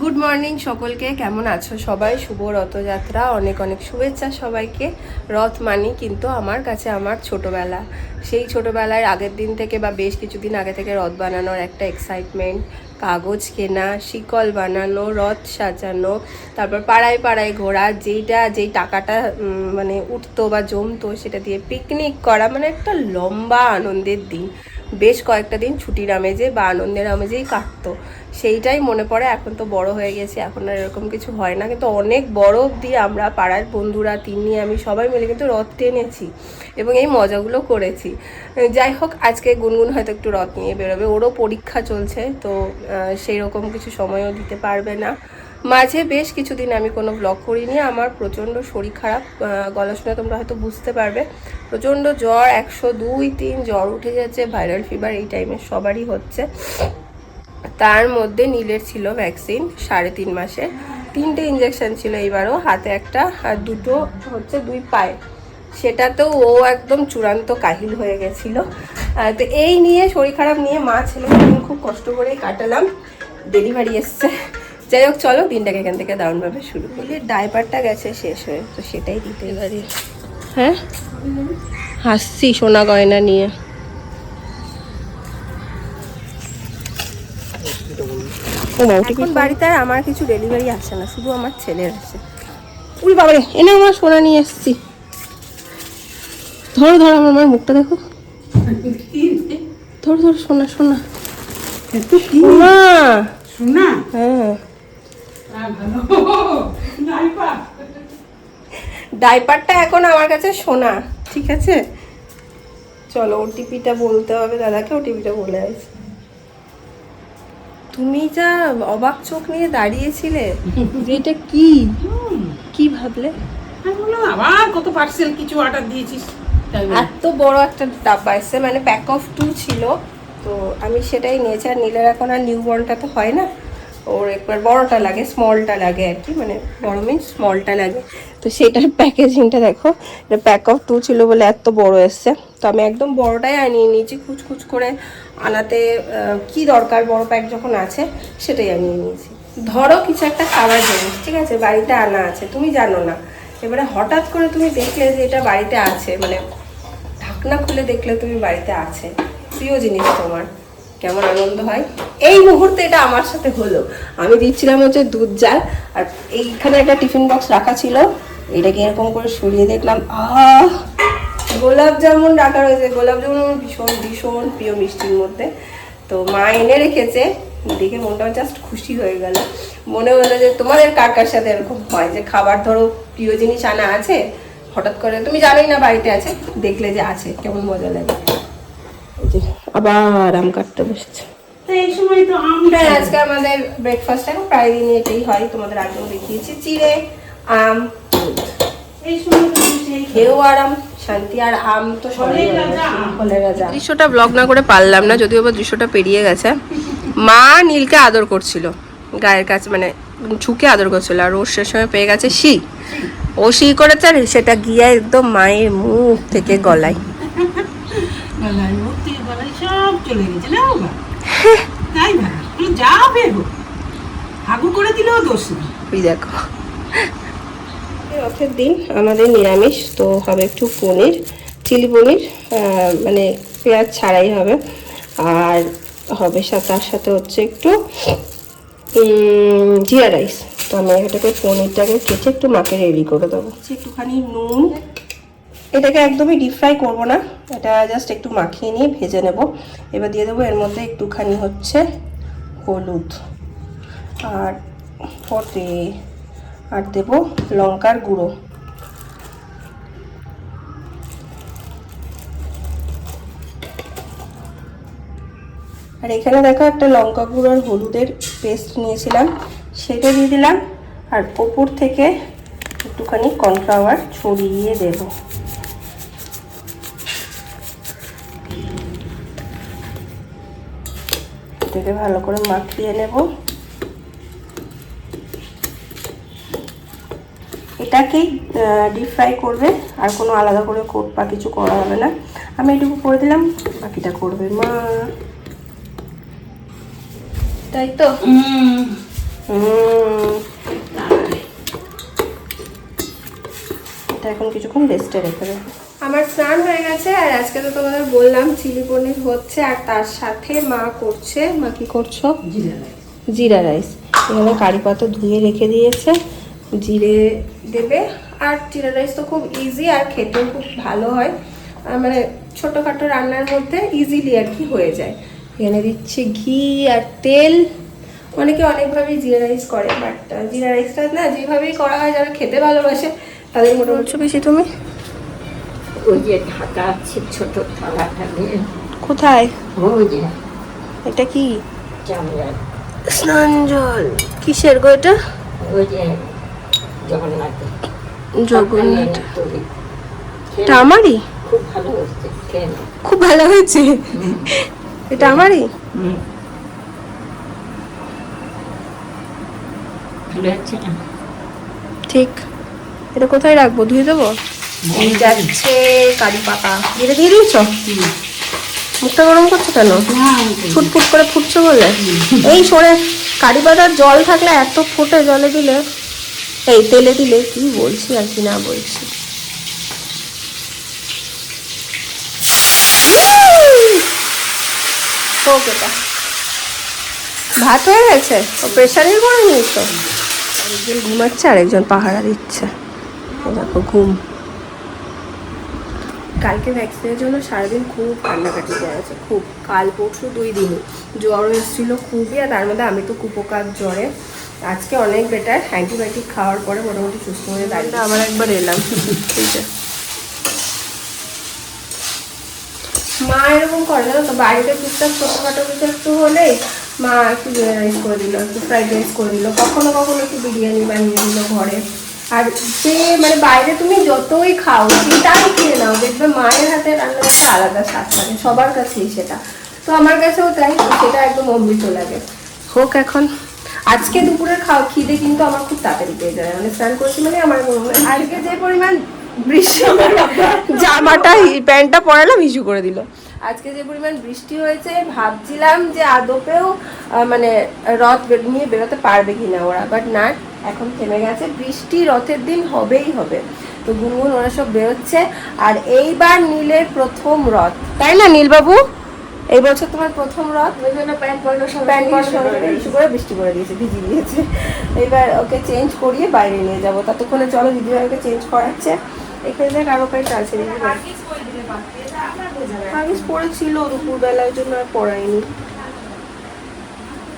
Good morning সকলকে, কেমন আছো সবাই? শুভ রথযাত্রা, অনেক অনেক শুভেচ্ছা সবাইকে। রথ মানি কিন্তু আমার কাছে আমার ছোটবেলা। সেই ছোটবেলায় আগের দিন থেকে বা বেশ কিছুদিন আগে থেকে রথ বানানোর একটা এক্সাইটমেন্ট কাগজ কেনা, শিকল বানানো, রথ সাজানো, তারপর পাড়ায় পাড়ায় ঘোরা, যেইটা, যেই টাকাটা মানে উঠতো বা জমতো সেটা দিয়ে পিকনিক করা মানে একটা লম্বা আনন্দের দিন। বেশ কয়েকটা দিন ছুটির আমেজে বা আনন্দের আমেজেই কাটতো। সেইটাই মনে পড়ে, এখন তো বড় হয়ে গেছি, এখন আর এরকম কিছু হয় না। কিন্তু অনেক বড় অবধি আমরা, পাড়ার বন্ধুরা তিনি আমি সবাই মিলে কিন্তু রথ টেনেছি এবং এই মজাগুলো করেছি। যাই হোক, আজকে গুনগুন হয়তো একটু রথ নিয়ে বেরোবে, ওরও পরীক্ষা চলছে, তো সেই রকম কিছু সময়ও দিতে পারবে না। মাঝে বেশ কিছুদিন আমি কোনো ব্লগ করিনি, আমার প্রচণ্ড শরীর খারাপ গলা শুনে তোমরা হয়তো বুঝতে পারবে। প্রচণ্ড জ্বর, একশো দুই, তিন, জ্বর উঠে যাচ্ছে ভাইরাল ফিভার এই টাইমে সবারই হচ্ছে। তার মধ্যে নীলের ছিল ভ্যাকসিন সাড়ে তিন মাসে। তিনটে ইঞ্জেকশন ছিল এইবারও, হাতে একটা, আর দুটো হচ্ছে দুই পায়ে। সেটাতেও ও একদম চূড়ান্ত কাহিল হয়ে গেছিল। তো এই নিয়ে শরীর খারাপ নিয়ে মা ছেলে খুব কষ্ট করেই কাটালাম। ডেলিভারি এসছে। যাই হোক চলো দিনটাকে এখান থেকে দারুণভাবে শুরু করি। ডাইপারটা গেছে শেষ হয়ে তো সেটাই দিতে পারি হ্যাঁ? হাসছি সোনা গয়না নিয়ে। এখন বাড়িতে আর আমার কিছু ডেলিভারি আসে না শুধু আমার ছেলের আসে। উড়ি বাবারে এনে আমার সোনা নিয়ে এসছি ধরো ধরো আমার মায়ের মুখটা দেখো। ধরো ধরো সোনা সোনা। সোনা! শোনা হ্যাঁ। ডাইপারটা এখন আমার কাছে সোনা ঠিক আছে? চলো ওটিপিটা বলতে হবে দাদাকে ওটিপিটা বলে আছে তুমি যা অবাক চোখ নিয়ে দাঁড়িয়েছিলে যে এটা কি? কি ভাবলে? আবার কত পার্সেল কিছু অর্ডার দিয়েছিস? এত বড় একটা ডাব্বা এসছে মানে প্যাক অফ টু ছিল তো আমি সেটাই নিয়েছি আর নীলের এখন আর নিউ বর্নটা তো হয় না। ওর একবার বড়টা লাগে স্মলটা লাগে আর কি মানে বড় মিন স্মলটা লাগে। তো সেটার প্যাকেজিংটা দেখো, এটা প্যাক অফ টু ছিল বলে এত বড় এসছে। তো আমি একদম বড়টাই আনিয়ে নিয়েছি কুচকুচ করে আনাতে কি দরকার বড় প্যাক যখন আছে, সেটাই আনিয়ে নিয়েছি। ধরো কিছু একটা খাবার জিনিস, ঠিক আছে? বাড়িতে আনা আছে, তুমি জানো না। এবারে হঠাৎ করে তুমি দেখলে যে এটা বাড়িতে আছে মানে ঢাকনা খুলে দেখলে তুমি বাড়িতে আছে। প্রিয় জিনিস তোমার, কেমন আনন্দ হয়? এই মুহূর্তে এটা আমার সাথে হলো। আমি দিচ্ছিলাম হচ্ছে দুধ জাল, আর এইখানে একটা টিফিন বক্স রাখা ছিল। এটাকে এরকম করে সরিয়ে দেখলাম, আহ! গোলাপ জামুন রাখা রয়েছে। গোলাপ জামুন আমার ভীষণ ভীষণ প্রিয় মিষ্টির মধ্যে। তো মা এনে রেখেছে। দেখে মনটা জাস্ট খুশি হয়ে গেল। মনে হলো যে তোমাদের কার কার সাথে এরকম হয়? যে খাবার ধরো, প্রিয় জিনিস আনা আছে, হঠাৎ করে তুমি জানোই না বাড়িতে আছে, দেখলে যে আছে। কেমন মজা লাগে। আবার আম কাটতে বসেছে। তা এই সময় তো হ্যাঁ আজকে আমাদের ব্রেকফাস্ট এখন প্রায় দিনই এটাই হয় তোমাদের আগেও দেখিয়েছি। চিড়ে আম দুধ। এই সময় তো তুমি সেই খেয়েও আরাম শান্তি আর আম তো সবাই ফলের রাজা আম। ফলের রাজা দৃশ্যটা ব্লগ না করে পারলাম না যদিও বা দৃশ্যটা পেরিয়ে গেছে। মা নীলকে আদর করছিল গায়ের কাছে মানে ঝুঁকে আদর করছিল আর ওর সে সময় পেয়ে গেছে শি। ও শি করেছে আর সেটা গিয়ে একদম মায়ের মুখ থেকে গলায়। গলায় মূর্তি গলায় সব চলে গেছে। না তাই তুমি যা ভেবো হাগু করে দিলেও দোষ নেই। ওই দেখো। রথের দিন আমাদের নিরামিষ তো হবে একটু পনির চিলি পনির মানে পেঁয়াজ ছাড়াই হবে। আর হবে সা- তার সাথে হচ্ছে একটু জিরা রাইস। তো আমি এটাকে পনিরটাকে কেটে একটু মাকে রেডি করে দেবো। একটুখানি নুন এটাকে একদমই ডিপ ফ্রাই করব না। এটা জাস্ট একটু মাখিয়ে নিয়ে ভেজে নেব। এবার দিয়ে দেবো এর মধ্যে একটুখানি হচ্ছে হলুদ আর ফটে আর দেব লঙ্কার গুঁড়ো। আর এখানে দেখো একটা লঙ্কা গুঁড়ো আর হলুদের পেস্ট নিয়েছিলাম। সেটা দিয়ে দিলাম। আর ওপর থেকে একটুখানি কর্নফ্লাওয়ার ছড়িয়ে দেব। এটাকে ভালো করে মাখিয়ে নেব। এটাকেই ডিপ ফ্রাই করবে আর কোনো আলাদা করে কোট বা কিছু করা হবে না। আমি এটুকু করে দিলাম বাকিটা করবে মা। তাই তো? এটা এখন কিছুক্ষণ রেস্টে রেখে দেবো। আমার স্নান হয়ে গেছে আর আজকে তো তোমাদের বললাম চিলি পনির হচ্ছে আর তার সাথে মা করছে মা কি করছ? জিরে রাইস। জিরা রাইস। এখানে কারি পাতা ধুয়ে রেখে দিয়েছে জিরে দেবে। আর জিরা রাইস তো খুব ইজি আর খেতেও খুব ভালো হয়। আর মানে ছোটোখাটো রান্নার মধ্যে ইজিলি আর কি হয়ে যায়। এখানে দিচ্ছে ঘি আর তেল। অনেকে অনেকভাবেই জিরা রাইস করে বাট জিরা রাইসটা না যেভাবেই করা হয় যারা খেতে ভালোবাসে তাদের মোটামুটি বেশি তুমি? ওই যে ঢাকা আছে ছোট থালাটা দিয়ে কোথায়? ওই যে এটা কি? স্নান জল। কিসের গো এটা? ওই যে জগন্নাথ। জগন্নাথ এটা আমারই? খুব ভালো হচ্ছে খুব ভালো হয়েছে? এটা আমারই? ঠিক। এটা কোথায় রাখব? ধুয়ে দেবো? যাচ্ছে কারি পাতা। দিয়ে দিয়েছ? মুখটা গরম করছ কেন। ফুটফুট করে ফুটছো বলে? এই সরে কারি পাতার জল থাকলে এত ফোটে জলে দিলে। এই তেলে দিলে কি বলছি আর কি না বলছি। ভাত হয়ে গেছে? ও প্রেশারের করে নিয়েছো? একজন ঘুমাচ্ছে আর একজন পাহারা দিচ্ছে। দেখো ঘুম। কালকে ভ্যাকসিনের জন্য সারাদিন খুব কান্নাকাটি করেছে খুব। কাল পরশু দুই দিনই। জ্বর এসেছিল খুবই আর তার মধ্যে আমি তো কুপোকার জ্বরে। আজকে অনেক বেটার অ্যান্টিবায়োটিক খাওয়ার পরে মোটামুটি সুস্থ হয়ে দাঁড়িয়ে আবার একবার এলাম। ঠিক আছে। মা এরকম করে জানো তো বাড়িতে টুকটাক ছোটোখাটো কিছু একটু হলেই মা একটু রাইস করে দিল একটু ফ্রাইড রাইস করে দিল। কখনো কখনো একটু বিরিয়ানি বানিয়ে দিল ঘরে। আর যে মানে বাইরে তুমি যতই খাও সেটাই খেয়ে নাও। দেখবে মায়ের হাতে রান্নার একটা আলাদা স্বাদ থাকে সবার কাছেই সেটা। তো আমার কাছেও তাই সেটা একদম অমৃত লাগে। হোক এখন আজকে দুপুরের খাওয়া খিদে কিন্তু আমার খুব তাড়াতাড়ি পেয়ে যায়। মানে স্নান করছি মানে আমার আজকে যে পরিমাণ বৃষ্টি জামাটা প্যান্টটা পরালাম ইস্যু করে দিল। আজকে যে পরিমাণ বৃষ্টি হয়েছে ভাবছিলাম যে আদপেও মানে রথ নিয়ে বেরোতে পারবে কিনা ওরা বাট না এখন থেমে গেছে। বৃষ্টি রথের দিন হবেই হবে। তো গুনগুন ওরা সব বেরোচ্ছে। আর এইবার নীলের প্রথম রথ। তাই না নীলবাবু? এই বছর তোমার প্রথম রথ? ওই জন্য প্যান্ট প্যান্ট ইস্যু করে বৃষ্টি করে দিয়েছে ভিজিয়ে দিয়েছে এবার ওকে চেঞ্জ করিয়ে বাইরে নিয়ে যাব। ততক্ষণে চলো দিদিভাইকে চেঞ্জ করাচ্ছে। এখানে দেখ আরও পায়ে চালছে দিদিভাই হাগিস পড়েছিল দুপুরবেলা ওই জন্য আর পড়াইনি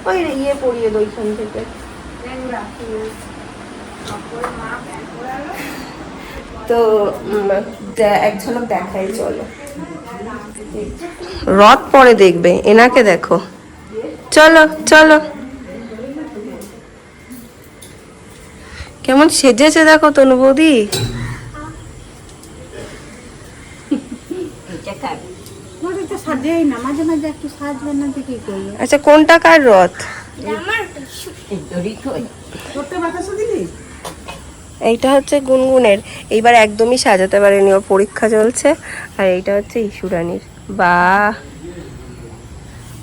ওই ইয়ে পরিয়ে দো ওইখান থেকে। তো উম, এক ঝলক দেখাই চলো। রথ পরে দেখবে এনাকে দেখো। চলো চলো। কেমন সেজেছে দেখো তনু বৌদি। আচ্ছা কোনটা কার রথ? এইটা হচ্ছে গুনগুনের। এইবার একদমই সাজাতে পারেনি ওর পরীক্ষা চলছে। আর এইটা হচ্ছে ইস্যুরানির বা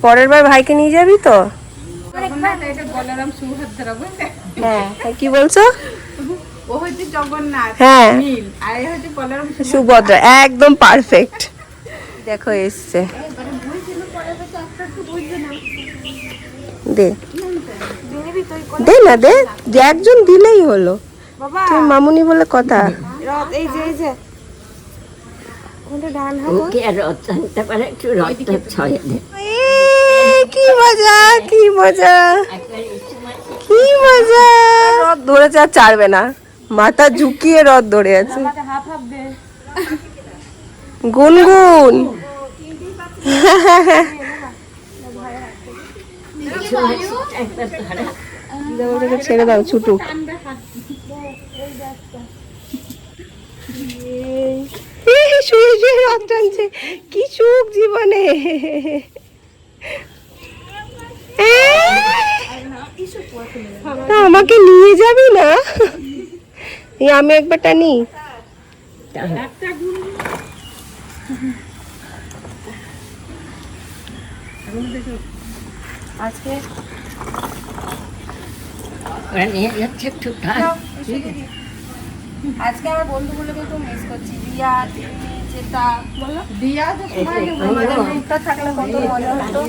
পরের বার ভাইকে নিয়ে যাবি তো? বুঝলে হ্যাঁ কি বলছো? হ্যাঁ। সুভদ্রা, একদম পারফেক্ট দেখো, এসছে। দে। দে না দে। যে একজন দিলেই হলো। বাবা। তুমি মামুনি বলে কথা। এই যে এই যে। কি মজা কি মজা। কি মজা। রথ ধরেছে আর ছাড়বে না। মাথা ঝুঁকিয়ে রথ ধরে আছে। হাফ হাফ দে। গুনগুন। ছেড়ে দাও এই, শুয়ে টানছে কি সুখ জীবনে। তা আমাকে নিয়ে যাবি না? এই আমি একবার টানি। একটু থাক আজকে আমার বন্ধুগুলোকে খুব মিস করছি। রিয়া তিন্নি চেতা বলো দিয়া যে সময় আমাদের গ্রুপটা থাকলে কত মজা হতো।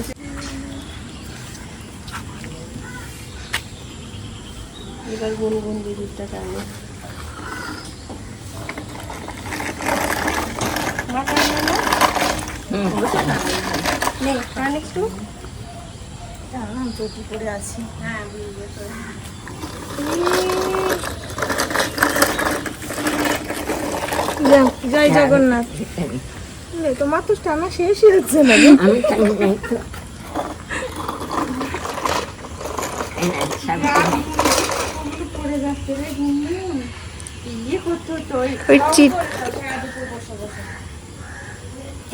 এবার গুনগুন দিদিটা টানে মা টানবে না? নে, টান একটু জয় জগন্নাথ। তোমার তো টানা শেষই হচ্ছে না আমি। ওই চিট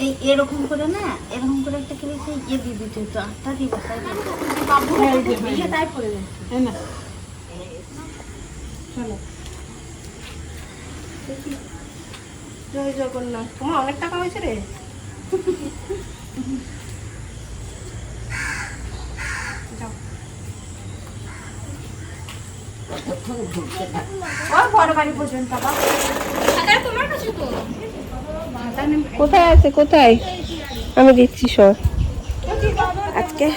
এই এরকম করে না এরকম করে একটা করে সেই ইয়ে দিয়ে দিতে হতো আটটা বসাই দিয়ে তাই পড়ে যায় না। জয় জগন্নাথ। তোমার অনেক টাকা হয়েছে রে। বড় বাড়ি পর্যন্ত আবার কোথায় আছে কোথায়? আমি দিচ্ছি সর। আজকে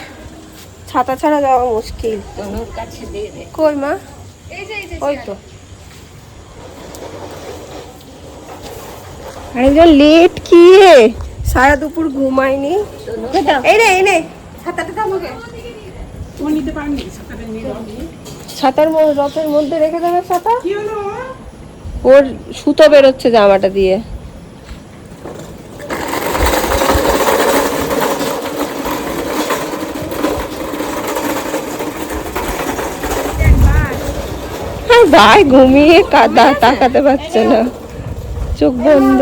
ছাতা ছাড়া যাওয়া মুশকিল। কই মা? ওই তো। আরেকজন লেট কি রে? সারা দুপুর ঘুমায়নি। এই রে এই যাও। ছাতার রথের মধ্যে রেখে দেবে ছাতা? ওর সুতো বেরোচ্ছে জামাটা দিয়ে। হ্যাঁ ভাই ঘুমিয়ে কাদা তাকাতে পারছে না। চোখ বন্ধ।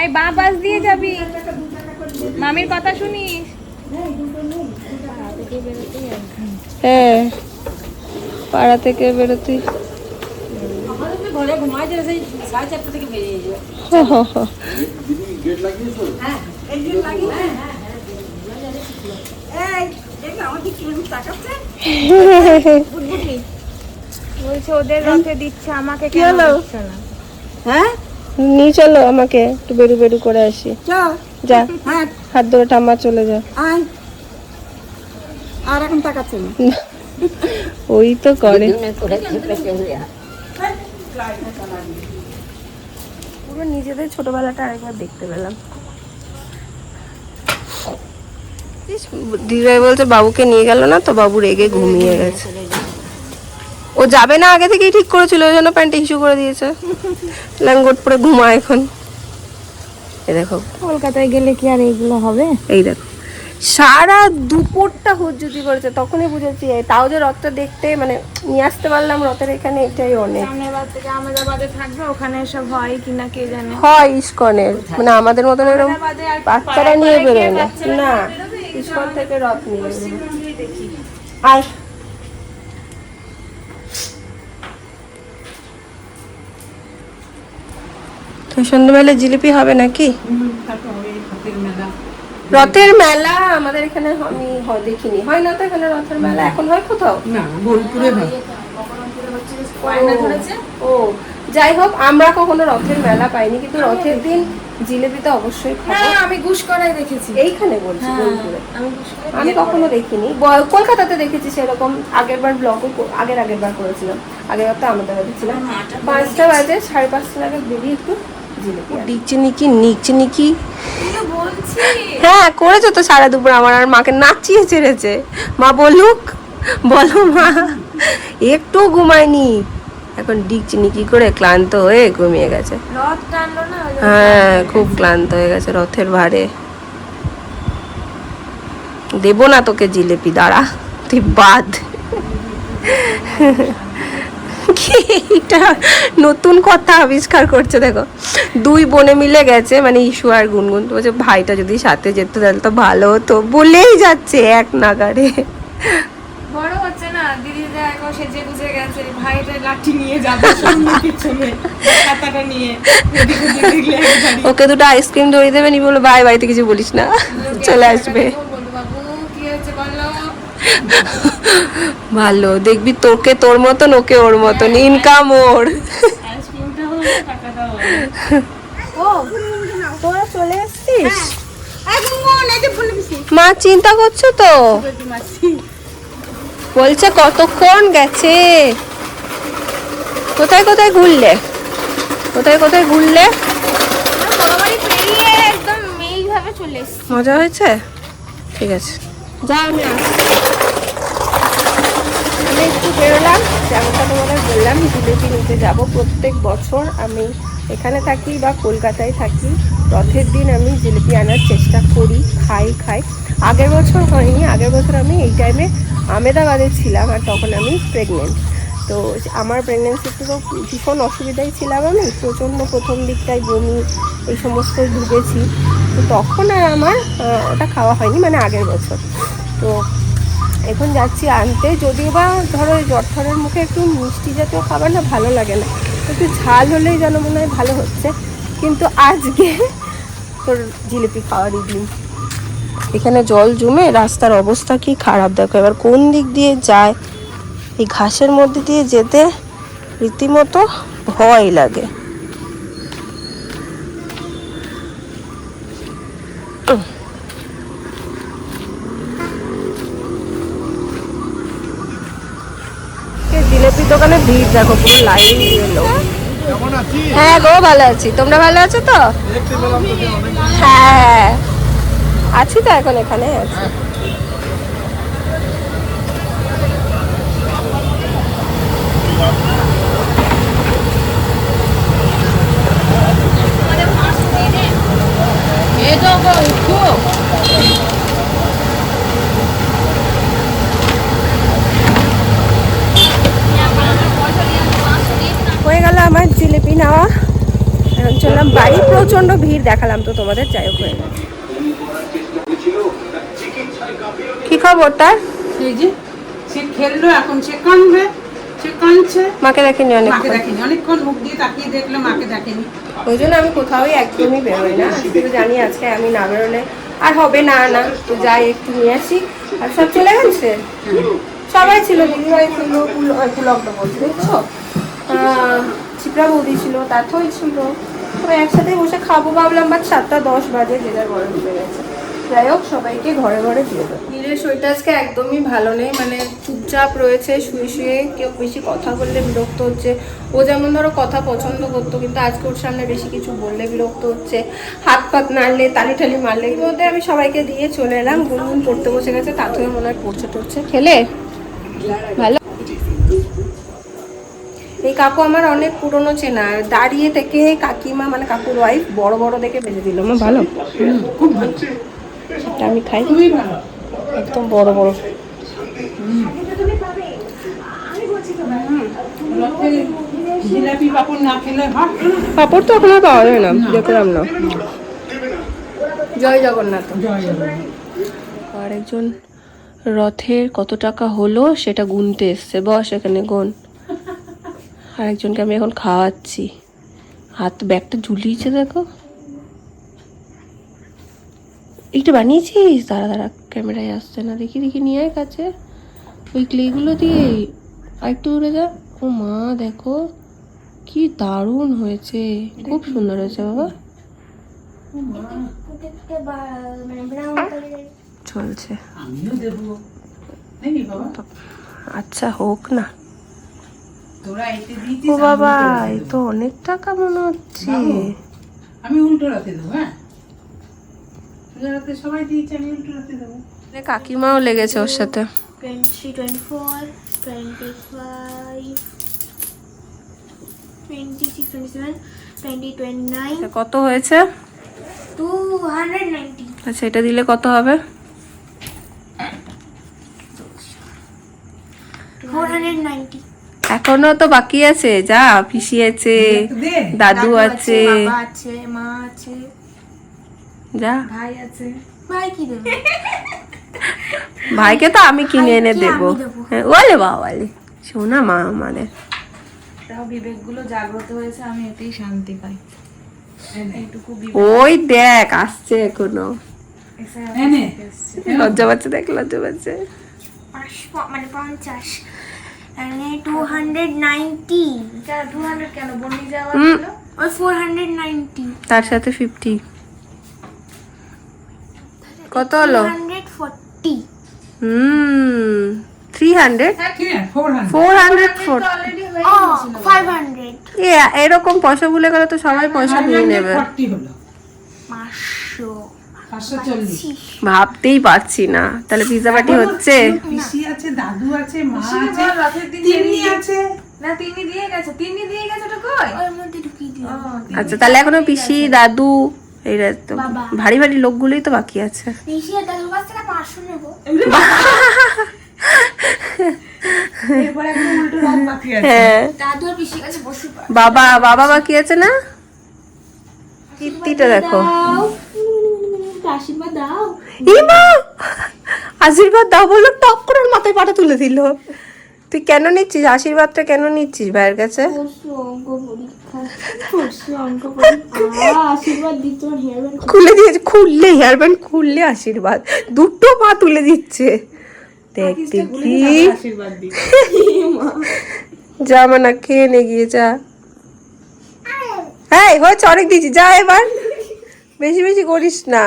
এই বা বাস দিয়ে যাবি। মামির কথা শুনিস? হ্যাঁ পাড়া থেকে বেরোতে। ঘরে ঘুমাই দিয়ে সেই সাড়ে চারটা থেকে বেরিয়ে যাবে হ, হ, হ। বলছে ওদের রথে দিচ্ছে আমাকে কেন দিচ্ছে না? হ্যাঁ? নিয়ে চলো আমাকে একটু বেরু বেরু করে আসি। যা। হ্যাঁ। হাত ধরে ঠাম্মা চলে যা। আর এখন তাকাচ্ছে না। ওই তো করে। পুরো নিজেদের ছোটবেলাটা আরেকবার দেখতে পেলাম। দিদিভাই বলছে বাবুকে নিয়ে গেল না তো বাবু রেগে ঘুমিয়ে গেছে। ও যাবে না আগে থেকেই ঠিক করেছিল ওই জন্য প্যান্ট ইস্যু করে দিয়েছে। ল্যাঙ্গট পরে ঘুমায় এখন। এই দেখো। কলকাতায় গেলে কি আর এগুলো হবে? এই দেখো। সারা দুপুরটা হুজ্জুতি করেছে তখনই বুঝেছি তাও যে রথটা দেখতে মানে নিয়ে আসতে পারলাম রথের এখানে এটাই অনেক। সামনের আহমেদাবাদে থাকবে ওখানে সব হয় কিনা কে জানে? হয় ইস্কনের মানে আমাদের মতন এরকম বাচ্চারা নিয়ে বেরোয় না। না। ইস্কন থেকে রথ নিয়ে আয় তো সন্ধ্যেবেলা জিলিপি হবে নাকি? রথের মেলা আমাদের এখানে আমি হয় দেখিনি। হয় না তো এখানে রথের মেলা? এখন হয় কোথাও? না বোলপুরে হয়। ও যাই হোক আমরা কখনো রথের মেলা পাইনি কিন্তু রথের দিন জিলেপি তো অবশ্যই খাব। আমি ঘুষ করাই দেখেছি। এইখানে বলছি বোলপুরে। আমি কখনো দেখিনি। কলকাতাতে দেখেছি সেরকম আগের বার ব্লগও আগের আগের বার করেছিলাম। আগের বার তো আমাদের বাড়ি ছিলাম পাঁচটা বাজে সাড়ে পাঁচটা নাগাদ বেরিয়ে একটু জিলেপি ডিচে নিকি নিচে নিকি? হ্যাঁ করেছে তো সারা দুপুর আমার আর মাকে নাচিয়ে ছেড়েছে। মা বলুক বলো মা একটু ঘুমায়নি। এখন ডিকচি নিকি করে? ক্লান্ত হয়ে ঘুমিয়ে গেছে। হ্যাঁ খুব ক্লান্ত হয়ে গেছে রথের ভারে দেব না তোকে জিলেপি দাঁড়া। তুই বাদ। এটা নতুন কথা আবিষ্কার করছে দেখো। দুই বোনে মিলে গেছে মানে ইস্যু আর গুনগুন। বলছে ভাইটা যদি সাথে যেত তাহলে তো ভালো হতো। বলেই যাচ্ছে এক নাগারে বড় হচ্ছে না? দিদি দেখো সেজে গেছে ভাইটা লাঠি নিয়ে যাবে সামনে পিছনে খাতাটা নিয়ে। ওকে দুটো আইসক্রিম ধরিয়ে দেবে নি বলে ভাই বাড়িতে কিছু বলিস না চলে আসবে। ভালো দেখবি তোকে তোর মতন ওকে ওর মতন ইনকাম ওর। তোরা চলে এসছিস? যে বেশি মা চিন্তা করছ তো? বলছে কতক্ষণ গেছে? কোথায় কোথায় ঘুরলে? কোথায় কোথায় ঘুরলে? মজা হয়েছে? ঠিক আছে। যা আমি আমি একটু বেরোলাম যেমনটা তোমাদের বললাম জিলেপি নিতে যাব প্রত্যেক বছর। আমি এখানে থাকি বা কলকাতায় থাকি রথের দিন আমি জিলিপি আনার চেষ্টা করি খাই খাই। আগের বছর হয়নি আগের বছর আমি এই টাইমে আমেদাবাদে ছিলাম আর তখন আমি প্রেগনেন্ট তো আমার প্রেগনেন্সিতে তো ভীষণ অসুবিধায় ছিলাম আমি, প্রচণ্ড প্রথম দিকটায় বমি, এই সমস্ত ঢুকেছি তো তখন আর আমার ওটা খাওয়া হয়নি মানে আগের বছর। তো এখন যাচ্ছি আনতে, যদিও বা ধরো জ্বরথরের মুখে একটু মিষ্টি জাতীয় খাবার না ভালো লাগে না, একটু ঝাল হলেই যেন মনে হয় ভালো হচ্ছে। কিন্তু আজকে তোর জিলিপি খাওয়ারই দিন। এখানে জল জমে রাস্তার অবস্থা কি খারাপ? দেখো এবার কোন দিক দিয়ে যায়? এই ঘাসের মধ্যে দিয়ে যেতে রীতিমতো ভয় লাগে। দোকানে ভিড় দেখো পুরো লাইন হ্যাঁ গো ভালো আছি। তোমরা ভালো আছো তো? হ্যাঁ। আছি তো এখন এখানে, আছি হয়ে গেল আমার জিলিপি নেওয়া এখন চললাম বাড়ি প্রচণ্ড ভিড় দেখালাম তো তোমাদের, যাই হোক হয়ে গেছে। খবর তার সেই যে সে খেললো এখন সে কানবে সে কানছে মাকে দেখেনি অনেক মাকে দেখেনি অনেকক্ষণ মুখ দিয়ে তাকিয়ে দেখল মাকে দেখেনি। ওই জন্য আমি কোথাওই একদমই বেরোই না শুধু জানি আজকে আমি না বেরোলে আর হবে না না তো যাই একটু নিয়ে আসি। আর সব চলে গেছে? সবাই ছিল দিদিভাই ছিল পুলকটা বলছে দেখছ চিপড়া বৌদি ছিল তাথই ছিল। তো একসাথে বসে খাব ভাবলাম বাট সাতটা দশ বাজে যে যার ঘরে ঢুকে গেছে। যাই হোক সবাইকে ঘরে ঘরে দিয়ে দেবো। নীলের শরীরটা আজকে একদমই ভালো নেই মানে চুপচাপ রয়েছে শুয়ে শুয়ে কেউ বেশি কথা বললে বিরক্ত হচ্ছে। ও যেমন ধরো কথা পছন্দ করতো কিন্তু আজকে ওর সামনে বেশি কিছু বললে বিরক্ত হচ্ছে। হাত পাত নাড়লে তালি টালি মারলে এর মধ্যে আমি সবাইকে দিয়ে চলে এলাম। গুনগুন পড়তে বসে গেছে তাতেও মনে হয় পড়ছে টড়ছে। খেলে? ভালো। এই কাকু আমার অনেক পুরনো চেনা দাঁড়িয়ে থেকে কাকিমা মানে কাকুর ওয়াইফ বড় বড় দেখে বেঁধে দিল। আমার ভালো? খুব ভালো। এটা আমি খাই। একদম বড় বড়। পাপড় তো এখন আর পাওয়া যায় না দেখলাম না। জয় জগন্নাথ জয় জগন্নাথ। আর একজন রথের কত টাকা হলো সেটা গুনতে এসছে। বস এখানে গুন। আরেকজনকে আমি এখন খাওয়াচ্ছি। হাত ব্যাগটা ঝুলিয়েছে দেখো। এইটা বানিয়েছিস? দাঁড়া দাঁড়া ক্যামেরায় আসছে না। দেখি দেখি নিয়ে আয় কাছে। ওই ক্লেগুলো দিয়ে আর একটু দূরে যা। ও মা দেখো কি দারুণ হয়েছে। খুব সুন্দর হয়েছে বাবা। চলছে। আচ্ছা হোক না। তোরা এতে দিতিস ও বাবা এই তো অনেক টাকা মনে হচ্ছে। আমি উল্টো রাতে দেবো হ্যাঁ? সবাই দিয়েছে আমি দেবো। কাকিমাও লেগেছে ওর সাথে। 23, 24, 25, 26, 27, 20, 29, কত হয়েছে? 290. আচ্ছা এটা দিলে কত হবে? 490. এখনও তো বাকি আছে যা পিসি আছে দাদু আছে। আছে মা আছে। যা। ভাই আছে। ভাই কি দেবে? ভাইকে তো আমি কিনে এনে দেবো। হ্যাঁ, ওলে বাবালে শোনা মা আমাদের। তাও বিবেকগুলো জাগ্রত হয়েছে আমি এতেই শান্তি পাই। ওই দেখ আসছে এখনও। লজ্জা পাচ্ছে দেখ লজ্জা পাচ্ছে। পাঁচ মানে পঞ্চাশ। মানে টু হান্ড্রেড নাইনটি কেন টু হান্ড্রেড কেন? বন্নি যাওয়া ছিল? ওই ফোর হান্ড্রেড নাইনটি তার সাথে ফিফটি কত হলো? হুম three hundred four hundred four হয়ে এরকম পয়সা ভুলে গেলে তো সবাই পয়সা নিয়ে নেবে। ভাবতেই পারছি না। তাহলে পিজা পার্টি হচ্ছে? পিসি আছে দাদু আছে মা আছে বল, রথের দিন তিন্নি দিয়ে আছে। না তিন্নি দিয়ে গেছে। তিন্নি দিয়ে গেছে ওটা কই? ওর মধ্যে ঢুকিয়ে দিও আচ্ছা তাহলে এখনও পিসি দাদু এরা তো ভারী ভারী লোকগুলোই তো বাকি আছে। হ্যাঁ। বাবা বাবা বাকি আছে না? কীর্তিটা দেখো। আশীর্বাদ দাও। ইমা! আশীর্বাদ দাও বলল টপ করে মাথায় পাটা তুলে দিল। তুই কেন নিচ্ছিস? আশীর্বাদটা কেন নিচ্ছিস ভাইয়ের কাছে? খুলে দিয়েছে খুললে হেয়ার ব্যান্ড খুললে আশীর্বাদ। দুটো পা তুলে দিচ্ছে। দেখতে কি? জামা না খেয়ে নে গিয়ে যা। হ্যাঁ হয়েছে অনেক দিয়েছি যা এবার। বেশি বেশি করিস না।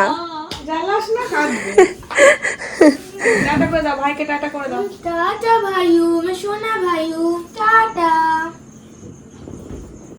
টাটা ভাইকে টাটা করে দাও। টাটা ভাইউ সোনা ভাইউ টাটা।